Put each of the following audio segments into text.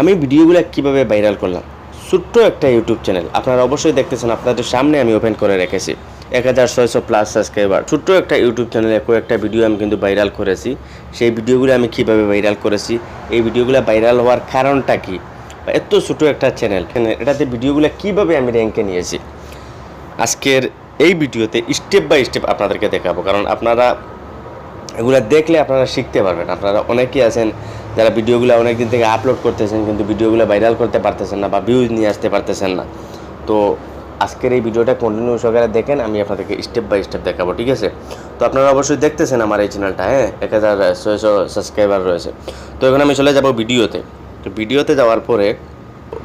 আমি ভিডিওগুলো কীভাবে ভাইরাল করলাম? ছোট্ট একটা ইউটিউব চ্যানেল আপনারা অবশ্যই দেখতেছেন, আপনাদের সামনে আমি ওপেন করে রেখেছি। এক হাজার ছয়শো প্লাস সাবস্ক্রাইবার ছোট্ট একটা ইউটিউব চ্যানেলে কয়েকটা ভিডিও আমি কিন্তু ভাইরাল করেছি। সেই ভিডিওগুলো আমি কীভাবে ভাইরাল করেছি? এই ভিডিওগুলো ভাইরাল হওয়ার কারণটা কি? এত ছোট একটা চ্যানেল এটাতে ভিডিওগুলো কীভাবে আমি র্যাঙ্কে নিয়েছি? আজকের এই ভিডিওতে স্টেপ বাই স্টেপ আপনাদেরকে দেখাবো। কারণ আপনারা এগুলো দেখলে আপনারা শিখতে পারবেন। আপনারা অনেকেই আছেন যারা ভিডিওগুলো অনেক দিন থেকে আপলোড করতেছেন, কিন্তু ভিডিওগুলো ভাইরাল করতে পারতেছেন না বা ভিউজ নিয়ে আসতে পারতেছেন না। তো আজকের এই ভিডিওটা কন্টিনিউ সহকারে দেখেন, আমি আপনাদেরকে স্টেপ বাই স্টেপ দেখাবো, ঠিক আছে? তো আপনারা অবশ্যই দেখতেছেন আমার এই চ্যানেলটা হ্যাঁ? এক হাজার, ছয়শো সাবস্ক্রাইবার রয়েছে। তো এখন আমি চলে যাব ভিডিওতে। তো ভিডিওতে যাওয়ার পরে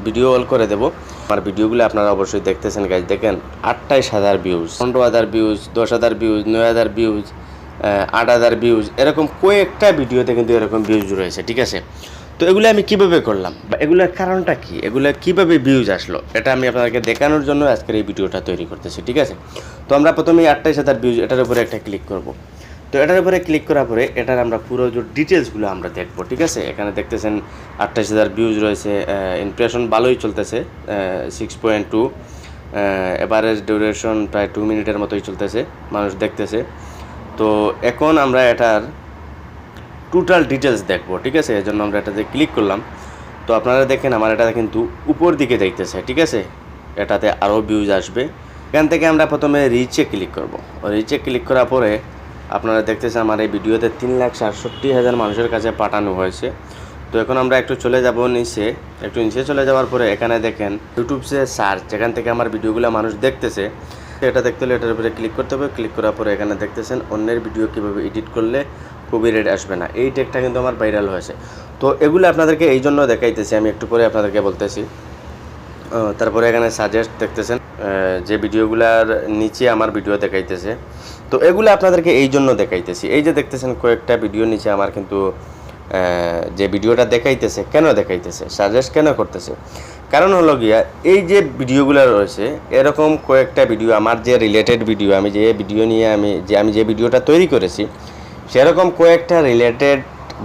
ভিডিও অল করে দেবো। আমার ভিডিওগুলো আপনারা অবশ্যই দেখতেছেন গাইজ দেখেন আটটাইশ হাজার ভিউজ পনেরো হাজার ভিউজ দশ হাজার ভিউজ নয় হাজার ভিউজ আট হাজার ভিউজ এরকম কয়েকটা ভিডিওতে কিন্তু এরকম ভিউজ রয়েছে ঠিক আছে? তো এগুলো আমি কীভাবে করলাম? বা এগুলোর কারণটা কি? এগুলো কীভাবে ভিউজ আসলো? এটা আমি আপনাদেরকে দেখানোর জন্য আজকের এই ভিডিওটা তৈরি করতেছি, ঠিক আছে? তো আমরা প্রথমে আটটাইশ হাজার ভিউজ এটার উপরে একটা ক্লিক করব। তো এটার উপরে ক্লিক করার পরে এটার আমরা পুরো যে ডিটেলসগুলো আমরা দেখব, ঠিক আছে? এখানে দেখতেছেন আটটাইশ হাজার ভিউজ রয়েছে ইমপ্রেশন ভালোই চলতেছে six point two average duration প্রায় টু মিনিটের মতোই চলতেছে, মানুষ দেখতেছে। তো এখন আমরা এটার টোটাল ডিটেলস দেখব, ঠিক আছে? এর জন্য আমরা এটাতে ক্লিক করলাম। তো আপনারা দেখেন, আমার এটা কিন্তু উপর দিকে দেখতেছে ঠিক আছে? এটাতে আরও ভিউজ আসবে। এখান থেকে আমরা প্রথমে রিচে ক্লিক করব। রিচে ক্লিক করার পরে আপনারা দেখতেছেন, আমার এই ভিডিওতে তিন লাখ সাতষট্টি হাজার মানুষের কাছে পাঠানো হয়েছে। তো এখন আমরা একটু চলে যাব নিচে। একটু নিচে চলে যাওয়ার পরে এখানে দেখেন ইউটিউবসে সার্চ যেখান থেকে আমার ভিডিওগুলো মানুষ দেখতেছে। এটা দেখতে হলে এটার উপরে ক্লিক করতে হবে। ক্লিক করার পরে এখানে দেখতেছেন অন্যের ভিডিও কীভাবে এডিট করলে রেড আসবে না। এই টেকটা কিন্তু আমার ভাইরাল হয়েছে। তো এগুলো আপনাদেরকে এই জন্য দেখাইতেছি। আমি একটু পরে আপনাদেরকে বলতেছি। তারপরে এখানে সাজেস্ট দেখতেছেন যে ভিডিওগুলার নিচে আমার ভিডিও দেখাইতেছে। তো এগুলো আপনাদেরকে এই জন্য দেখাইতেছি। এই যে দেখতেছেন কয়েকটা ভিডিও নিচে আমার কিন্তু যে ভিডিওটা দেখাইতেছে, কেন দেখাইতেছে সাজেস্ট কেন করতেছে? কারণ হলো গিয়া, এই যে ভিডিওগুলো রয়েছে, এরকম কয়েকটা ভিডিও, আমার যে রিলেটেড ভিডিও আমি যে ভিডিও নিয়ে আমি যে আমি যে ভিডিওটা তৈরি করেছি, সেরকম কয়েকটা রিলেটেড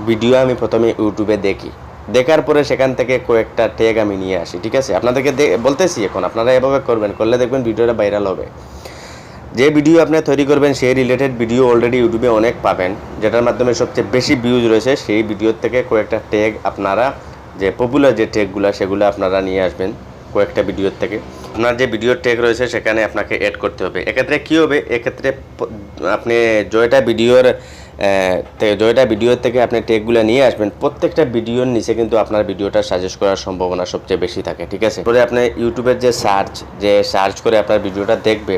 ভিডিও আমি প্রথমে ইউটিউবে দেখি। দেখার পরে সেখান থেকে কয়েকটা ট্যাগ আমি নিয়ে আসি, ঠিক আছে? আপনাদেরকে বলতেছি এখন, আপনারা এভাবে করবেন, করলে দেখবেন ভিডিওটা ভাইরাল হবে। যে ভিডিও আপনি তৈরি করবেন, সেই রিলেটেড ভিডিও অলরেডি ইউটিউবে অনেক পাবেন, যেটার মাধ্যমে সবচেয়ে বেশি ভিউজ রয়েছে, সেই ভিডিওর থেকে কয়েকটা ট্যাগ আপনারা যে পপুলার যে ট্যাগগুলো সেগুলো আপনারা নিয়ে আসবেন কয়েকটা ভিডিওর থেকে। আপনার যে ভিডিওর টেক রয়েছে, সেখানে আপনাকে অ্যাড করতে হবে। এক্ষেত্রে কী হবে? এক্ষেত্রে আপনি জয়টা ভিডিওর জয়টা ভিডিওর থেকে আপনি ট্যাগগুলো নিয়ে আসবেন। প্রত্যেকটা ভিডিওর নিচে কিন্তু আপনার ভিডিওটা সাজেস্ট করার সম্ভাবনা সবচেয়ে বেশি থাকে, ঠিক আছে? পরে আপনি ইউটিউবের যে সার্চ যে সার্চ করে আপনার ভিডিওটা দেখবে,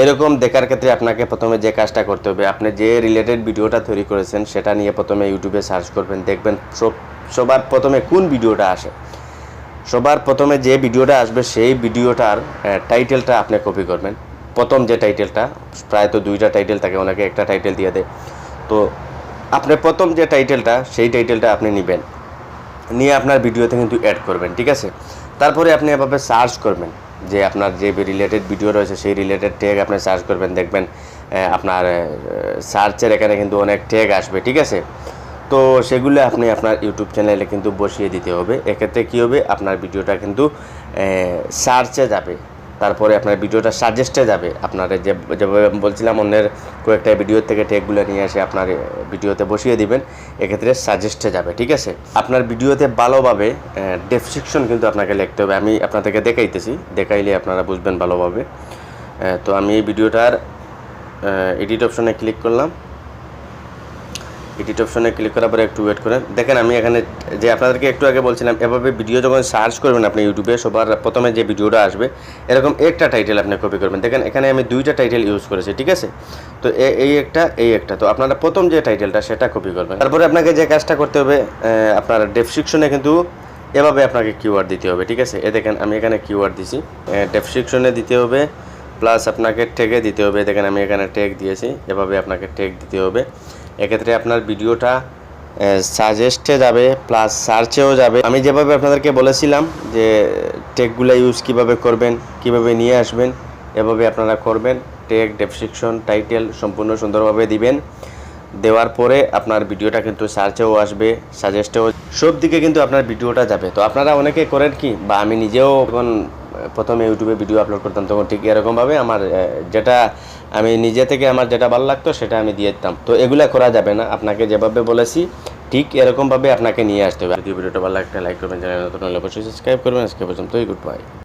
এরকম দেখার ক্ষেত্রে আপনাকে প্রথমে যে কাজটা করতে হবে, আপনি যে রিলেটেড ভিডিওটা তৈরি করেছেন, সেটা নিয়ে প্রথমে ইউটিউবে সার্চ করবেন, দেখবেন সব সবার প্রথমে কোন ভিডিওটা আসে? সবার প্রথমে যে ভিডিওটা আসবে সেই ভিডিওটার টাইটেলটা আপনি কপি করবেন। প্রথম যে টাইটেলটা প্রায় তো দুইটা টাইটেল থাকে ওনাকে একটা টাইটেল দিয়ে দেয়। তো আপনি প্রথম যে টাইটেলটা সেই টাইটেলটা আপনি নেবেন। নিয়ে আপনার ভিডিওতে কিন্তু অ্যাড করবেন, ঠিক আছে? তারপরে আপনি এভাবে সার্চ করবেন, যে আপনার যে রিলেটেড ভিডিও রয়েছে, সেই রিলেটেড ট্যাগ আপনি সার্চ করবেন, দেখবেন আপনার সার্চের এখানে কিন্তু অনেক ট্যাগ আসবে, ঠিক আছে? তো সেগুলো আপনি আপনার ইউটিউব চ্যানেলে কিন্তু বসিয়ে দিতে হবে। এক্ষেত্রে কী হবে? আপনার ভিডিওটা কিন্তু সার্চে যাবে। তারপরে আপনার ভিডিওটা সাজেস্টে যাবে। আপনার যে যেভাবে বলছিলাম, অন্যের কয়েকটা ভিডিও থেকে টেকগুলো নিয়ে এসে আপনার ভিডিওতে বসিয়ে দিবেন। এক্ষেত্রে সাজেস্টে যাবে, ঠিক আছে? আপনার ভিডিওতে ভালোভাবে ডেসক্রিপশন কিন্তু আপনাকে লিখতে হবে। আমি আপনাদেরকে দেখাইতেছি। দেখাইলে আপনারা বুঝবেন ভালোভাবে। তো আমি এই ভিডিওটার এডিট অপশনে ক্লিক করলাম। এডিট অপশনে ক্লিক করার পরে একটু ওয়েট করেন। দেখেন আমি এখানে যে আপনাদেরকে একটু আগে বলছিলাম, এভাবে ভিডিও যখন সার্চ করবেন আপনি ইউটিউবে সবার প্রথমে যে ভিডিওটা আসবে, এরকম একটা টাইটেল আপনি কপি করবেন। দেখেন এখানে আমি দুইটা টাইটেল ইউজ করেছি, ঠিক আছে? তো এই একটা এই একটা। তো আপনারা প্রথম যে টাইটেলটা সেটা কপি করবেন। তারপরে আপনাকে যে কাজটা করতে হবে আপনার ডেসক্রিপশনে কিন্তু এভাবে আপনাকে কিউআর দিতে হবে, ঠিক আছে? এ দেখেন, আমি এখানে কিউআর দিছি। ডেসক্রিপশনে দিতে হবে প্লাস আপনাকে ট্যাগে দিতে হবে। দেখেন, আমি এখানে ট্যাগ দিয়েছি, এভাবে আপনাকে ট্যাগ দিতে হবে। এক্ষেত্রে আপনার ভিডিওটা সাজেস্টে যাবে প্লাস সার্চেও যাবে। আমি যেভাবে আপনাদেরকে বলেছিলাম যে ট্যাগগুলো ইউজ কীভাবে করবেন, কীভাবে নিয়ে আসবেন, এভাবে আপনারা করবেন। ট্যাগ ডেসক্রিপশন টাইটেল সম্পূর্ণ সুন্দরভাবে দিবেন। দেওয়ার পরে আপনার ভিডিওটা কিন্তু সার্চেও আসবে সাজেস্টেও সব দিকে কিন্তু আপনার ভিডিওটা যাবে। তো আপনারা অনেকে করেন কি, বা আমি নিজেও যখন প্রথমে ইউটিউবে ভিডিও আপলোড করতাম তখন ঠিক এরকমভাবে আমার যেটা আমি নিজে থেকে আমার যেটা ভালো লাগতো সেটা আমি দিয়ে দিতাম। তো এগুলা করা যাবে না। আপনাকে যেভাবে বলেছি, ঠিক এরকমভাবে আপনাকে নিয়ে আসতে হবে। ভিডিওটা ভালো লাগলে লাইক করবেন, চ্যানেল নতুন হলে অবশ্যই সাবস্ক্রাইব করবেন। আজকে পর্যন্তই, গুড বাই।